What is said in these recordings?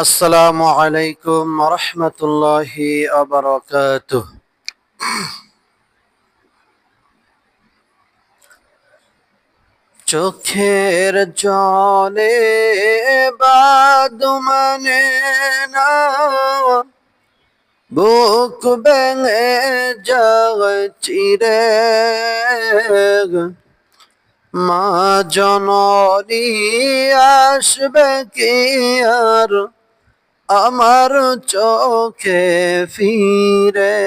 আসসালামু আলাইকুম রহমতুল্লাহি আবরকাত চোখের জলে বাদ মানে না, বুক ভেঙে যাচ্ছি রে মা জননী আসবে কি আর আমার চোখে ফিরে।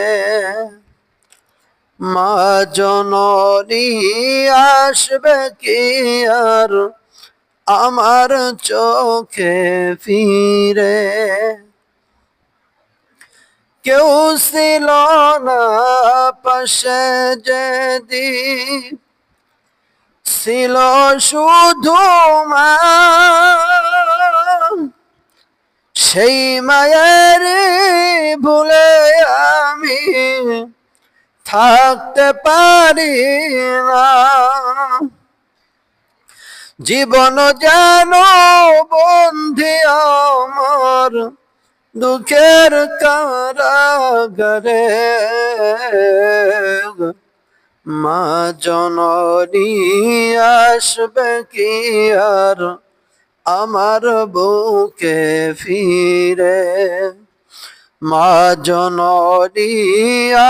মা জননী আসবে কি আর আমার চোখে ফিরে? কেউ ছিল না পাশে যেদিন, ছিল শুধু মা সেই মায়ের ভুলে আমি থাকতে পারি না। জীবন যেন বন্ধি আমার দুঃখের কারাগারে। মা জননী আসবে কি আর আমার বুকে ফিরে মা জননী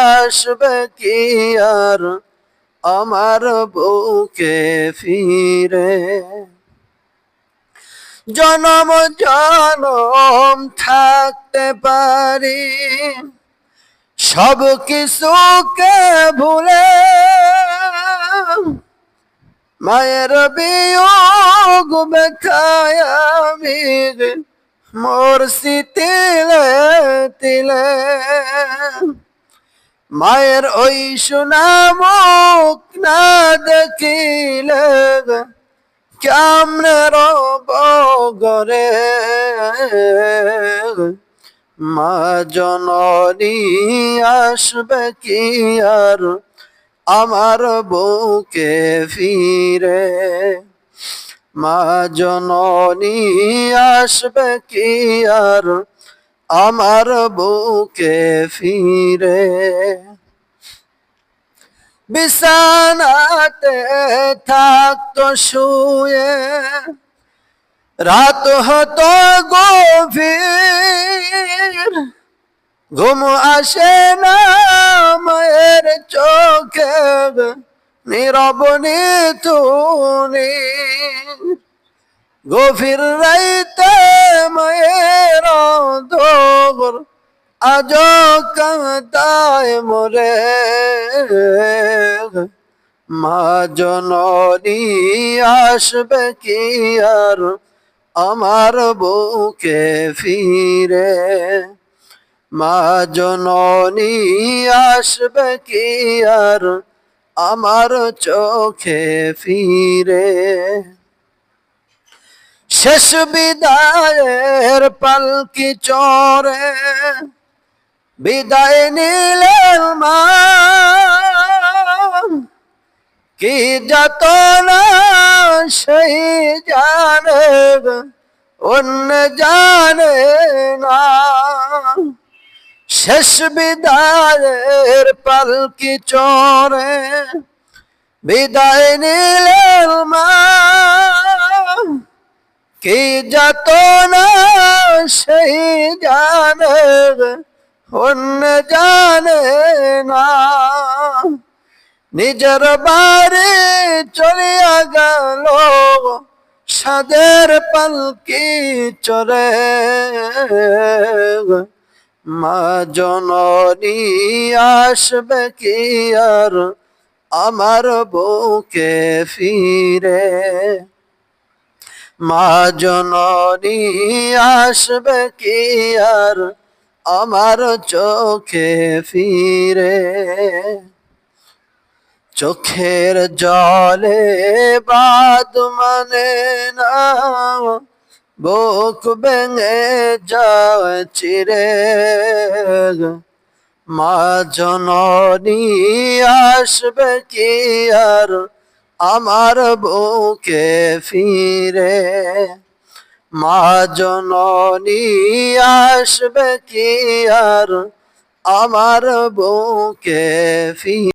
আসবে কি আর? আমার বুকে ফিরে জনম জনম থাকতে পারি সব কিছুকে ভুলে মায়ের বিয়োগ ব্যথায় আমি মোর তিলে তিলে। মায়ের ওই সুনামুখ না দেখিলে কেমনে রব মা জননী আসবে কি আর আমার বুকে ফিরে, মা জননী আসবে কি আর? আমার বুকে ফিরে। বিছানাতে থাকতো শুয়ে, রাত হতো গভীর। ঘুম আসে না মায়ের চোখে, নীরব তুনি গভীর রাইতে মায়ের দোর আজ কাঁদায় মরে। মা জননী আসবে কি আর আমার বুকে ফিরে? জননী আসবে কি আর আমার চোখে ফিরে? শেষ বিদায়ের পালকি চরে বিদায় নিলেন মা। কি যত না সেই জানে, অন্য জানে না। শেষ বিদায়ের পালকি চরে বিদায় নিলেন মা। কি যত না সেই জানে অন্য জানে না। নিজের বাড়ি চলিয়া গেল, সাদের পালকি চরে মা জননী আসবে কি আর আমার বউকে ফিরে? মা জননী আসবে কি আর আমার চোখে ফিরে? চোখের জলে বাদ মানে না বুক ভেঙে যাচ্ছি চিরে মা জননী আসবে কি আর আমার বুকে ফিরে? মা জননী আসবে কি আর আমার বুকে ফি